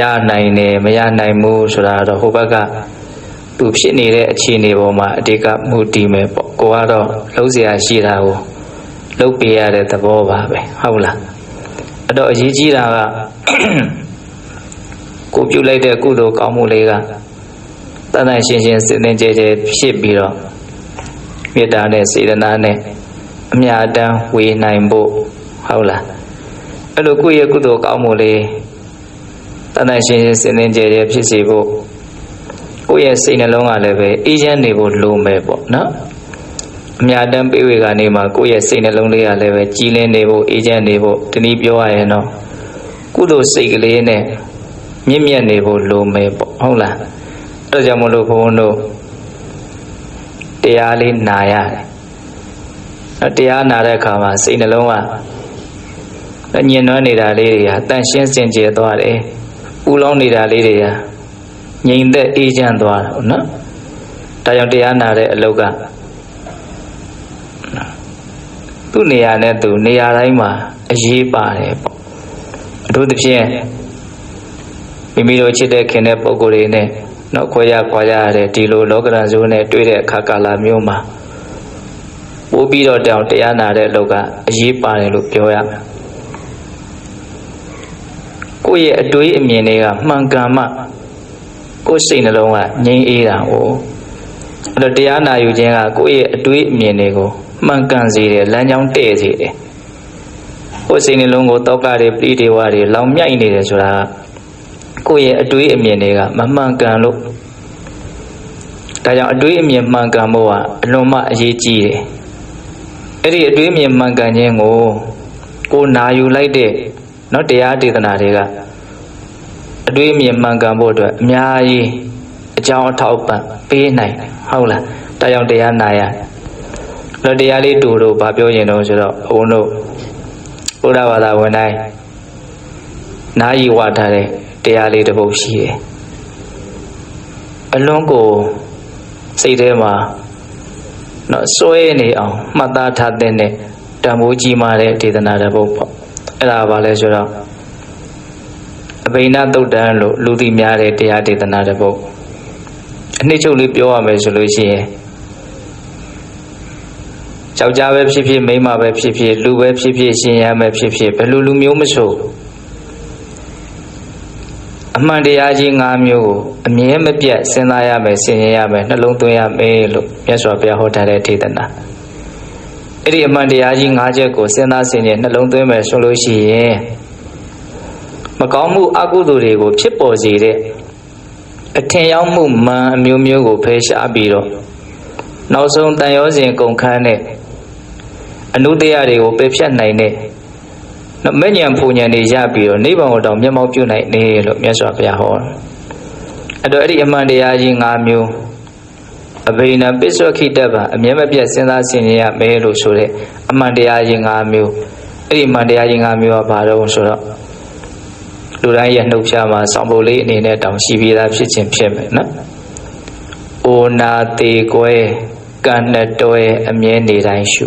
ရနိုင်တယ်မရနိုင်ဘူးဆိုတာတော့ဟိုဘက်ကသူဖြစ်နေတဲ့အခြေအနေပေါ်မှာအတိတ်ကမူတည်မယ်ပေါ့ကိုကတော့လုံးစရာရှိတာကိုလုံးပေးရတဲ့သဘောပါပဲဟုတ်လားအတော့အရေးကြီးတာကကိုပြုတ်လိုက်တဲ့ကုသိုလ်ကောင်းမှုလေးကတန်တန်ရှင်းရှင်းစဉ်းစဉ်ကြဲကြဲဖြစ်ပြီးတော့မေတ္တာနဲ့စေတနာနဲ့အမြဲတမ်းဝေနိုင်ဖို့ဟုတ်လားအဲ့လိုကိုယ့်ရဲ့ကုသိုလ်ကောင်းမှုလေး တန်တန်ရှင်းရှင်းစင်စင်ကြဲကြဲဖြစ်စေဖို့ကိုယ့်ရဲ့စိတ်နှလုံးကလည်းပဲအေးချမ်းနေဖို့လိုမယ်ပေါ့နော်အမြတ်တမ်းပေးဝေကနေမှာကိုယ့်ရဲ့စိတ်နှလုံးလေးကလည်းပဲကြည်လင်းနေဖို့အေးချမ်းနေဖို့ဒီနည်းပြောရရင်တော့ကုသိုလ်စိတ်ကလေးနဲ့မြင့်မြတ်နေဖို့လိုမယ်ပေါ့ဟုတ်လားအဲ့ဒါကြောင့်မလို့ဘုန်းဘုန်းတို့တရားလေးနာရတယ်အဲ့တရားနာတဲ့အခါမှာစိတ်နှလုံးကညင်နွမ်းနေတာလေးတွေဟာတန့်ရှင်းစင်ကြယ်သွားတယ် ပူလောင်နေတာလေးတွေဟာငြိမ်သက်အေးချမ်းသွားတာဟုတ်နော်ဒါကြောင့်တရားနာတဲ့အလုပ်ကသူ့နေရာနဲ့သူနေရာတိုင်းမှာအရေးပါတယ်ပေါ့အထူးသဖြင့်မိမိတို့ချစ်တဲ့ခင်တဲ့ပုံကိုယ်တွေနဲ့တော့ခွဲရခွာရရတဲ့ဒီလိုလောကရန်ဇိုးနဲ့တွေ့တဲ့အခါကာလမျိုးမှာပို့ပြီးတော့တောင်တရားနာတဲ့အလုပ်ကအရေးပါတယ်လို့ပြောရမယ် ကိုယ့်ရဲ့အတွေးအမြင်တွေကမှန်ကန်မှကိုယ်စိတ်နှလုံးကငြိမ်းအေးတာ哦အဲ့တော့တရားနာယူခြင်းကကိုယ့်ရဲ့အတွေးအမြင်တွေကိုမှန်ကန်စေတယ်လမ်းကြောင်းတည့်စေတယ်ကိုယ်စိတ်နှလုံးကိုတောကတွေပရိဒေဝတွေလောင်မြိုက်နေတယ်ဆိုတာကကိုယ့်ရဲ့အတွေးအမြင်တွေကမမှန်ကန်လို့ဒါကြောင့်အတွေးအမြင်မှန်ကန်ဖို့ကအလွန်မှအရေးကြီးတယ်အဲ့ဒီအတွေးအမြင်မှန်ကန်ခြင်းကိုကိုယ်နာယူလိုက်တဲ့เนาะတရားဒေသနာတွေက အတွေးအမြင်မှန်ကန်ဖို့အတွက်အများကြီးအကြောင်းအထောက်ပံ့ပေးနိုင်တယ်ဟုတ်လားဒါကြောင့်တရားနာရတော့တရားလေးတူတို့ဗာပြောရင်တော့ဆိုတော့ဘုန်းတို့ဘုရားဘာသာဝင်တိုင်းနာယီဝထားတဲ့တရားလေးတစ်ပုဒ်ရှိတယ်အလွန်ကိုစိတ်ထဲမှာတော့စွဲနေအောင်မှတ်သားထားတဲ့နဲ့တံမိုးကြီးမာတဲ့ဒေသနာတစ်ပုဒ်ပေါ့အဲ့ဒါဘာလဲဆိုတော့ အဘိနသုတ်တံလို့လူသိများတဲ့တရားဒေသနာတစ်ပုဒ်အနှစ်ချုပ်လေးပြောရမယ်ဆိုလို့ရှိရင်ယောက်ျားပဲဖြစ်ဖြစ်မိန်းမပဲဖြစ်ဖြစ်လူပဲဖြစ်ဖြစ်ရှင်ရမ်းပဲဖြစ်ဖြစ်ဘယ်လိုလူမျိုးမဆိုအမှန်တရားကြီး၅မျိုးကိုအမြဲမပြတ်စဉ်းစားရမယ်ဆင်ခြင်ရမယ်နှလုံးသွင်းရမယ်လို့မြတ်စွာဘုရားဟောထားတဲ့ဒေသနာအဲ့ဒီအမှန်တရားကြီး၅ချက်ကိုစဉ်းစားဆင်ခြင်နှလုံးသွင်းမယ်ဆိုလို့ရှိရင်မ ကောင်းမှုအကုသိုလ်တွေကိုဖြစ်ပေါ်စေတဲ့အထင်ရောက်မှုမှန်အမျိုးမျိုးကိုဖယ်ရှားပြီးတော့နောက်ဆုံးတန်ရောစဉ်ကုန်ခန်းတဲ့အနုတရားတွေကိုပယ်ဖြတ်နိုင်တဲ့နော်မဲ့ညံဖူညံတွေရပြီးတော့နိဗ္ဗာန်ကိုတော့မျက်မှောက်ပြုနိုင်တယ်လို့မြတ်စွာဘုရားဟောတယ်အဲ့တော့အဲ့ဒီအမှန်တရားကြီး၅မျိုးအဘိနပစ္စုခိတ္တဗံအမြဲမပြတ်စဉ်းစားဆင်ခြင်ရမယ်လို့ဆိုတဲ့အမှန်တရားကြီး၅မျိုးအဲ့ဒီအမှန်တရားကြီး၅မျိုးကဘာတော့ဆိုတော့ လူတိုင်းရဲ့နှုတ်ဖြားမှာစောင့်ဖို့လေးအနေနဲ့တောင်ရှိပြီးသားဖြစ်ခြင်းဖြစ်မယ်နော်။အိုနာသေးကွဲကံနဲ့တွဲအမြဲနေတိုင်းရှု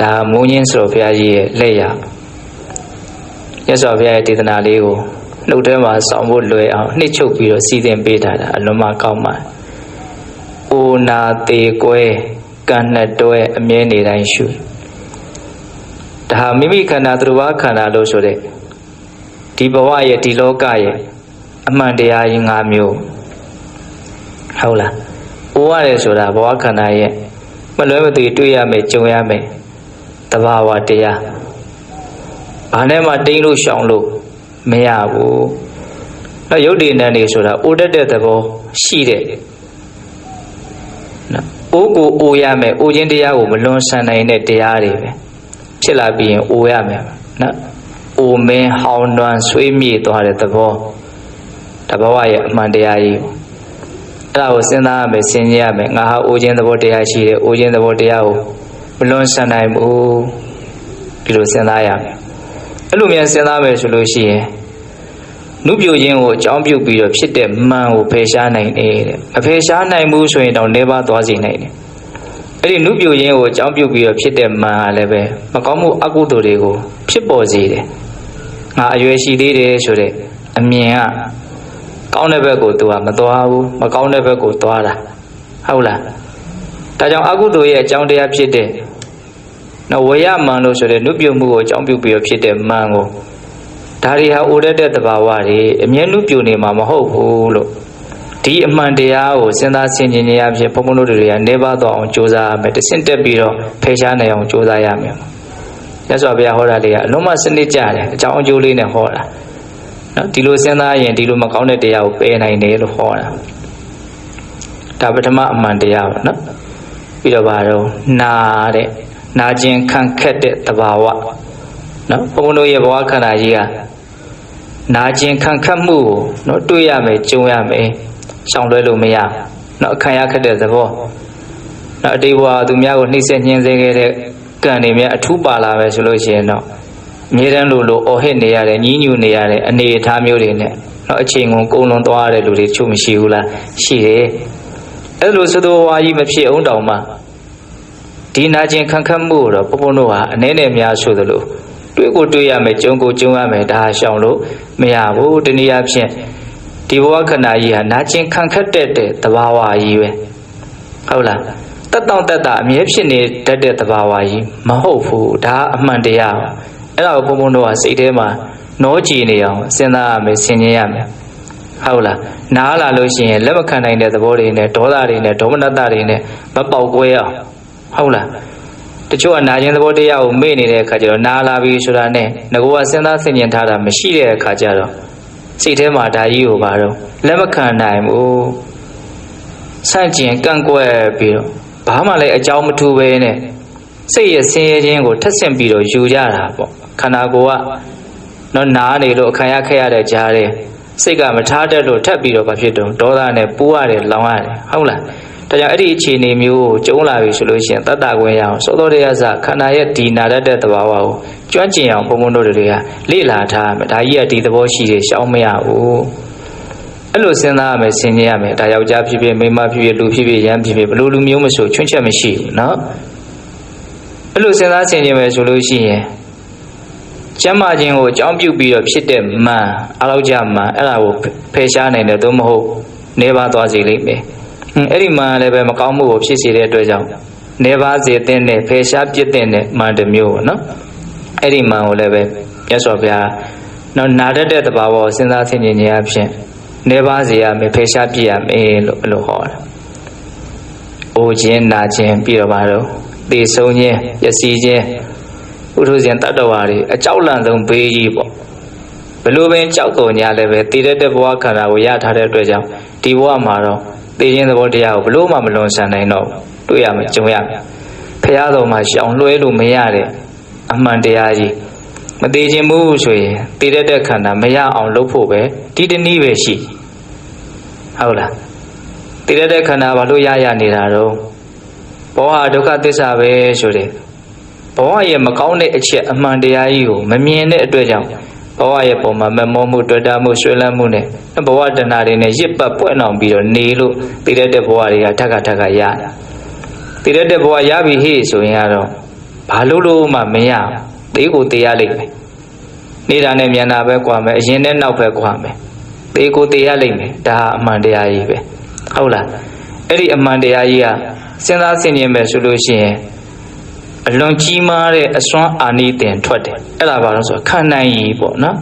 ဒါမုန်းချင်းဆိုဘုရားကြီးရဲ့လက်ရမြတ်စွာဘုရားရဲ့ဒေသနာလေးကိုနှုတ်ထဲမှာစောင့်ဖို့လွယ်အောင်နှိမ့်ချုပ်ပြီးတော့စီစဉ်ပေးထားတာအလွန်မှကောင်းပါ။အိုနာသေးကွဲကံနဲ့တွဲအမြဲနေတိုင်းရှုဒါဟာမိမိခန္ဓာသူတစ်ပါးခန္ဓာလို့ဆိုတဲ့ ဒီဘဝရဲ့ဒီလောကရဲ့အမှန်တရားကြီး၅မျိုးဟုတ်လား။အိုရတယ်ဆိုတာဘဝခန္ဓာရဲ့မလွဲမသွေတွေ့ရမယ်ကြုံရမယ်တဘာဝတရားဘာနဲ့မှတိမ့်လို့ရှောင်လို့မရဘူး။အဲရုပ်တည်နံနေဆိုတာအိုတတ်တဲ့သဘောရှိတဲ့နော်။အိုးကိုအိုရမယ်အိုခြင်းတရားကိုမလွန်ဆန်နိုင်တဲ့တရားတွေပဲဖြစ်လာပြီးရင်အိုရမယ်နော်။ အိုမင်းဟောင်းနှွမ်းဆွေးမြေ့သွားတဲ့သဘောတဘဝရဲ့အမှန်တရားကြီးအဲ့ဒါကိုစဉ်းစားရမယ်စဉ်းကျင်ရမယ်ငါဟာအိုခြင်းသဘောတရားရှိတယ်အိုခြင်းသဘောတရားကိုမလွန်ဆန်နိုင်ဘူးဒီလိုစဉ်းစားရမယ်အဲ့လိုမြန်စဉ်းစားမယ်ဆိုလို့ရှိရင်နုပြိုခြင်းကိုအကြောင်းပြုပြီးတော့ဖြစ်တဲ့မှန်ကိုဖယ်ရှားနိုင်တယ်တဲ့အဖယ်ရှားနိုင်မှုဆိုရင်တော့နေပါသွားစေနိုင်တယ်အဲ့ဒီနုပြိုခြင်းကိုအကြောင်းပြုပြီးတော့ဖြစ်တဲ့မှန်ဟာလည်းပဲမကောင်းမှုအကုသိုလ်တွေကိုဖြစ်ပေါ်စေတယ် ငါအရွယ်ရှိသေးတယ်ဆိုတဲ့အမြင်ကကောင်းတဲ့ဘက်ကိုသူကမသွားဘူးမကောင်းတဲ့ဘက်ကိုသွားတာဟုတ်လားဒါကြောင့်အကုသိုလ်ရဲ့အကြောင်းတရားဖြစ်တဲ့နော်ဝေယမန်လို့ဆိုတဲ့နုပြုမှုကိုအကြောင်းပြုပြီးတော့ဖြစ်တဲ့မန်ကိုဒါတွေဟာအိုတဲ့တဲ့တဘာဝတွေအမြဲနုပြုနေမှာမဟုတ်ဘူးလို့ဒီအမှန်တရားကိုစဉ်းစားဆင်ခြင်နေရဖြစ်ဘုံဘုံတို့တွေကနေပါတော့အောင်ကြိုးစားရမယ်တဆင့်တက်ပြီးတော့ဖေရှားနိုင်အောင်ကြိုးစားရမယ် မြတ်စွာဘုရားဟောတာလေးကအလုံးမစနစ်ကြတယ်အကြောင်းအကျိုးလေးနဲ့ဟောတာနော်ဒီလိုစဉ်းစားရင်ဒီလိုမကောင်းတဲ့တရားကိုပယ်နိုင်တယ်လို့ဟောတာဒါပထမအမှန်တရားပါနော်ပြီးတော့ဘာတော့နာတဲ့နာကျင်ခံခက်တဲ့တဘာဝနော်ဘုံဘုံတို့ရဲ့ဘဝခန္ဓာကြီးကနာကျင်ခံခက်မှုကိုနော်တွေ့ရမယ်ကြုံရမယ်ရှောင်လွဲလို့မရနော်ခံရခက်တဲ့သဘောနော်အတိတ်ဘဝသူများကိုနှိမ့်ဆက်ညှင်းဆဲခဲ့တဲ့ ကံတွေများအထူးပါလာပဲဆိုလို့ရှိရင်တော့အမြဲတမ်းလို့လို့အော်ဟစ်နေရတယ်ညှင်းညူနေရတယ်အနေအထားမျိုးတွေနဲ့နော်အချိန်ကုန်ကုန်လွန်သွားရတဲ့လူတွေချုပ်မရှိဘူးလားရှိတယ်အဲ့လိုသသောဝါကြီးမဖြစ်အောင်တောင်မှဒီနာကျင်ခံခတ်မှုတော့ဘုံဘုံတို့ဟာအနေနဲ့များဆိုသလိုတွေ့ကိုတွေ့ရမယ်ကြုံကိုကြုံရမယ်ဒါရှောင်လို့မရဘူးတနည်းအားဖြင့်ဒီဘဝခန္ဓာကြီးဟာနာကျင်ခံခတ်တဲ့တဲ့သဘာဝကြီးပဲဟုတ်လား တက်တောင့်တက်တာအမြဲဖြစ်နေတတ်တဲ့သဘာဝကြီးမဟုတ်ဘူးဒါအမှန်တရားအဲ့ဒါကိုဘုံဘုံတို့ကစိတ်ထဲမှာနောကြည်နေအောင်စဉ်းစားရမယ်ဆင်ခြင်ရမယ်ဟုတ်လားနားလာလို့ရှိရင်လက်မခံနိုင်တဲ့သဘောတွေနဲ့ဒေါသတွေနဲ့ဒေါမနတတွေနဲ့မပေါက်ကွဲအောင်ဟုတ်လားတချို့ကနာကျင်သဘောတရားကိုမေ့နေတဲ့အခါကျတော့နာလာပြီဆိုတာနဲ့ငကောကစဉ်းစားဆင်ခြင်ထားတာမရှိတဲ့အခါကျတော့စိတ်ထဲမှာဒါကြီးကိုပါတော့လက်မခံနိုင်ဘူးဆန့်ကျင်ကန့်ကွက်ပြီးတော့ ဘာမှလည်းအကြောင်းမထူပဲနဲ့စိတ်ရဲ့ဆင်းရဲခြင်းကိုထက်ဆင့်ပြီးတော့ယူကြတာပေါ့ခန္ဓာကိုယ်ကနော်နားနေလို့ခံရခဲ့ရတဲ့ကြားတဲ့စိတ်ကမထားတတ်လို့ထပ်ပြီးတော့ဘာဖြစ်တော့ဒေါသနဲ့ပူရတယ်လောင်ရတယ်ဟုတ်လားဒါကြောင့်အဲ့ဒီအခြေအနေမျိုးကိုကျုံလာပြီဆိုလို့ရှိရင်တတ်တာခွင့်ရအောင်သောတော်တရားစခန္ဓာရဲ့ဒီနာတတ်တဲ့သဘာဝကိုကျွမ်းကျင်အောင်ဘုံဘုံတို့တွေကလေ့လာထားမယ်ဒါကြီးကဒီသဘောရှိတယ်ရှောင်းမရဘူး အဲ့လိုစဉ်းစားရမယ်ဆင်ခြင်ရမယ်ဒါယောက်ျားဖြစ်ဖြစ်မိန်းမဖြစ်ဖြစ်လူဖြစ်ဖြစ်ရန်ဖြစ်ဖြစ်ဘလို့လူမျိုးမဆိုချွင်းချက်မရှိဘူးနော်အဲ့လိုစဉ်းစားဆင်ခြင်မယ်ဆိုလို့ရှိရင်ကျမ်းမာခြင်းကိုအကြောင်းပြုပြီးတော့ဖြစ်တဲ့မန်အလောက်ကြမန်အဲ့ဒါကိုဖယ်ရှားနိုင်တယ်သို့မဟုတ်နေပါသွားစေလိမ့်မယ်အဲ့ဒီမန်လည်းပဲမကောင်းမှုကိုဖြစ်စေတဲ့အတွက်ကြောင့်နေပါစေတဲ့နဲ့ဖယ်ရှားပြစ်တဲ့နဲ့မန်တစ်မျိုးပေါ့နော်အဲ့ဒီမန်ကိုလည်းပဲမြတ်စွာဘုရားနော်နာတတ်တဲ့သဘာဝကိုစဉ်းစားဆင်ခြင်ခြင်းအဖြစ် နေပါစေရမယ်ဖယ်ရှားပြစ်ရမယ်လို့အဲ့လိုဟောတာ။အိုခြင်းနာခြင်းပြီးတော့ပါတော့သေဆုံးခြင်းပျက်စီးခြင်းဥထုဇဉ်တတ္တဝါတွေအကြောက်လန့်ဆုံးဘေးကြီးပေါ့ဘလို့ပင်ကြောက်တော်ညာလည်းပဲတည်တဲ့ဘဝခန္ဓာကိုရထားတဲ့အတွက်ကြောင့်ဒီဘဝမှာတော့သိခြင်းသဘောတရားကိုဘလို့မှမလွန်ဆန်နိုင်တော့တွေ့ရမယ်ကြုံရမယ်ဖះတော်မှာရှောင်လွှဲလို့မရတဲ့အမှန်တရားကြီး မသေးခြင်းဘူးဆိုရင်တည်တဲ့ခန္ဓာမရအောင်လုပ်ဖို့ပဲဒီတနည်းပဲရှိဟုတ်လားတည်တဲ့ခန္ဓာဘာလို့ရရနေတာတော့ဘောဟာဒုက္ခသစ္စာပဲဆိုတဲ့ဘဝရဲ့မကောင်းတဲ့အချက်အမှန်တရားကြီးကိုမမြင်တဲ့အတွက်ကြောင့်ဘဝရဲ့ပုံမှာမမောမှုတွေ့တာမှုဆွေးလန်းမှုနဲ့ဘဝတဏှာတွေနဲ့ရစ်ပတ်ပွင့်အောင်ပြီးတော့နေလို့တည်တဲ့ဘဝတွေကထက်ကထက်ကရတာတည်တဲ့ဘဝရပြီဟေ့ဆိုရင်ကတော့ဘာလို့လို့မှမရ သေးကိုတည်ရလိမ့်မယ်နေတာနဲ့မြန်တာပဲကွာမယ်အရင်နဲ့နောက်ပဲကွာမယ်သေးကိုတည်ရလိမ့်မယ်ဒါအမှန်တရားကြီးပဲဟုတ်လားအဲ့ဒီအမှန်တရားကြီးကစဉ်းစားဆင်ခြင်မယ်ဆိုလို့ရှိရင်အလွန်ကြီးမားတဲ့အစွမ်းအာနိသင်ထွက်တယ်အဲ့ဒါဘာလို့ဆိုခံနိုင်ရည်ပေါ့နော်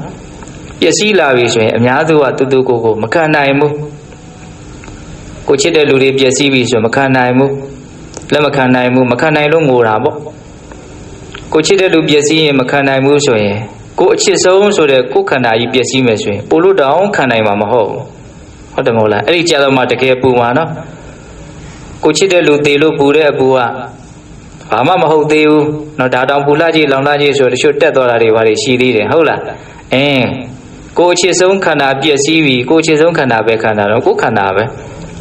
ပျက်စီးလာပြီဆိုရင်အများစုကတူတူကိုကိုမခံနိုင်ဘူးကိုချစ်တဲ့လူတွေပျက်စီးပြီဆိုမခံနိုင်ဘူးလက်မခံနိုင်ဘူးမခံနိုင်လို့ငိုတာပေါ့ ကိုချစ်တဲ့လူပျက်စီးရင်မခံနိုင်ဘူးဆိုရင်ကိုအချစ်ဆုံးဆိုတဲ့ကိုခန္ဓာကြီးပျက်စီးမယ်ဆိုရင်ပိုလို့တောင်ခံနိုင်မှာမဟုတ်ဘူးဟုတ်တယ်မဟုတ်လားအဲ့ဒီကြတော့မှတကယ်ပူမှာနော်ကိုချစ်တဲ့လူသေလို့ပူတဲ့အပူကဘာမှမဟုတ်သေးဘူးနော်ဒါတောင်ပူလာကြီးလောင်လာကြီးဆိုတချို့တက်သွားတာတွေဘာတွေရှိသေးတယ်ဟုတ်လားအင်းကိုအချစ်ဆုံးခန္ဓာပျက်စီးပြီကိုအချစ်ဆုံးခန္ဓာပဲခန္ဓာတော့ကိုခန္ဓာပဲ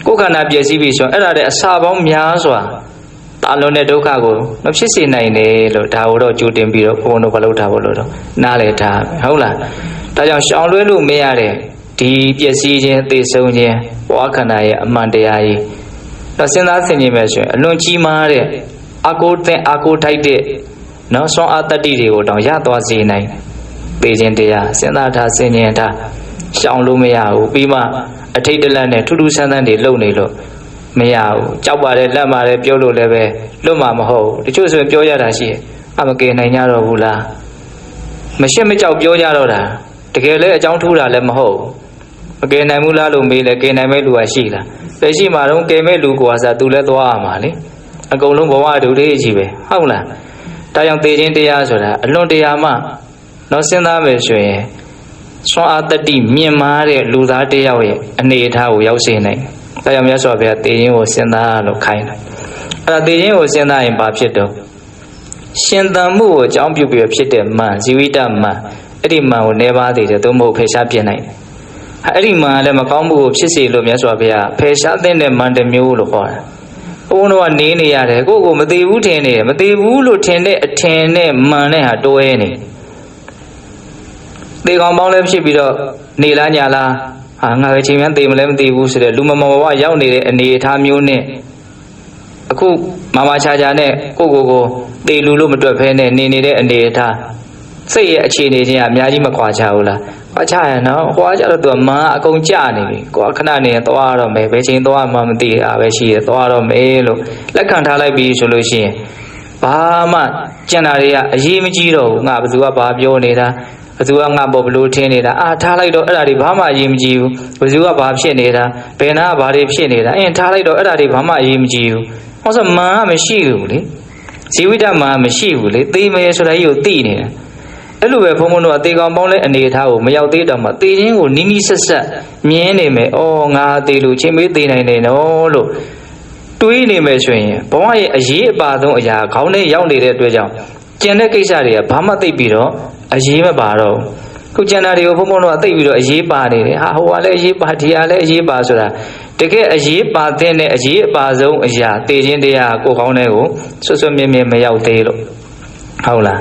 ကိုခန္ဓာပျက်စီးပြီဆိုတော့အဲ့ဒါတဲ့အစာပေါင်းများစွာ တာလွန်တဲ့ဒုက္ခကိုမဖြစ်စေနိုင်တယ်လို့ဒါကိုတော့ကြိုတင်ပြီးတော့ဘုန်းတော်ဘာလို့ထားဖို့လို့တော့နားလေထားဟုတ်လားဒါကြောင့်ရှောင်လွဲလို့မရတဲ့ဒီပျက်စီးခြင်းသိဆုံးခြင်းဘဝခန္ဓာရဲ့အမှန်တရားကြီးတော့စဉ်းစားဆင်ခြင်မယ်ဆိုရင်အလွန်ကြီးမားတဲ့အကိုတဲ့အကိုထိုက်တဲ့နော်ဆွမ်းအားတတ္တိတွေကိုတောင်ရသွားစေနိုင်ပေခြင်းတရားစဉ်းစားထားဆင်ခြင်ထားရှောင်လို့မရဘူးပြီးမှအထိတ်တလန့်နဲ့ထူးထူးဆန်းဆန်းတွေလုံနေလို့ မရဘူးကြောက်ပါတယ်လက်ပါတယ်ပြောလို့လည်းပဲလွတ်မှာမဟုတ်ဘူးတချို့ဆိုရင်ပြောရတာရှိတယ်အမကယ်နိုင်ကြတော့ဘူးလားမရှက်မကြောက်ပြောကြတော့တာတကယ်လည်းအကြောင်းထူးတာလည်းမဟုတ်ဘူးမကယ်နိုင်ဘူးလားလို့မေးလဲကယ်နိုင်မဲ့လူကရှိလားပဲရှိမှတော့ကယ်မဲ့လူကစားသူလည်းသွားရမှာလေအကုန်လုံးဘဝအတူလေးကြီးပဲဟုတ်လားဒါကြောင့်သေခြင်းတရားဆိုတာအလွန်တရာမှတော့စဉ်းစားမယ်ဆိုရင်ဆွမ်းအားတတိမြင့်မားတဲ့လူသားတစ်ယောက်ရဲ့အနေအထားကိုရောက်စေနိုင်တယ်။ ဒါကြောင့်မြတ်စွာဘုရားသေခြင်းကိုစဉ်းစားလို့ခိုင်းတယ်။အဲ့ဒါသေခြင်းကိုစဉ်းစားရင်ဘာဖြစ်တော့ရှင်သန်မှုကိုအကြောင်းပြုပြီးဖြစ်တဲ့မန်ဇီဝိတမန်အဲ့ဒီမန်ကိုနေပါသေးတယ်သို့မဟုတ်ဖယ်ရှားပြစ်နိုင်တယ်။အဲ့ဒီမန်လည်းမကောင်းမှုကိုဖြစ်စေလို့မြတ်စွာဘုရားဖယ်ရှားတဲ့မန်တစ်မျိုးလို့ခေါ်တယ်။ဘုန်းတော်ကနေနေရတယ်ကိုယ့်ကိုမသေးဘူးထင်နေတယ်မသေးဘူးလို့ထင်တဲ့အထင်နဲ့မန်နဲ့ဟာတွဲနေတယ်သေကောင်ပေါင်းလည်းဖြစ်ပြီးတော့နေလားညာလား ဟာငါပဲချိန်မှန်းသေမလဲမသိဘူးဆိုတဲ့လူမမောဘဝရောက်နေတဲ့အနေအထားမျိုးနဲ့အခုမမချာချာနဲ့ကိုကိုကိုသေလူလို့မတွက်ဖဲနဲ့နေနေတဲ့အနေအထားစိတ်ရဲ့အခြေအနေချင်းကအများကြီးမခွာချဘူးလားခွာချရနော်ခွာချတော့သူကမာအကုန်ကြနေပြီကိုကခဏနေရင်သွားတော့မယ်ဘယ်ချိန်သွားမှမသိတာပဲရှိရသွားတော့မယ်လို့လက်ခံထားလိုက်ပြီဆိုလို့ရှိရင်ဘာမှကြံတာတွေကအရေးမကြီးတော့ဘူးငါဘယ်သူကဘာပြောနေတာ ဘယ်သူကငါပေါ်ဘလို့ထင်းနေတာအာထားလိုက်တော့အဲ့ဒါတွေဘာမှအရေးမကြီးဘူးဘယ်သူကဘာဖြစ်နေတာဘယ်နာကဘာတွေဖြစ်နေတာအင်းထားလိုက်တော့အဲ့ဒါတွေဘာမှအရေးမကြီးဘူးဟောဆိုမာန်ကမရှိဘူးလေဇီဝိတမာန်မရှိဘူးလေသိမယ်ဆိုတာကြီးကိုသိနေတာအဲ့လိုပဲဘုံဘုံတို့အသေးကောင်ပေါင်းလဲအနေအထားကိုမရောက်သေးတော့မှသေခြင်းကိုနီးနီးဆက်ဆက်မြင်နေမယ်။အော်ငါသေလို့ချင်းမေးသေနိုင်တယ်နော်လို့တွေးနေမယ်ဆိုရင်ဘဝရဲ့အရေးအပါဆုံးအရာခေါင်းထဲရောက်နေတဲ့အတွက်ကြောင့်ကျန်တဲ့ကိစ္စတွေကဘာမှသိပ်ပြီးတော့ အရေးမပါတော့ဘူးခုကျန်တာတွေကိုဘုံဘုံတို့ကသိပ်ပြီးတော့အရေးပါနေတယ်ဟာဟိုကလည်းအရေးပါဒီကလည်းအရေးပါဆိုတာတကယ်အရေးပါတဲ့အရေးအပါဆုံးအရာသိခြင်းတရားကိုခေါင်းထဲကိုဆွဆွမြဲမြဲမရောက်သေးလို့ဟုတ်လား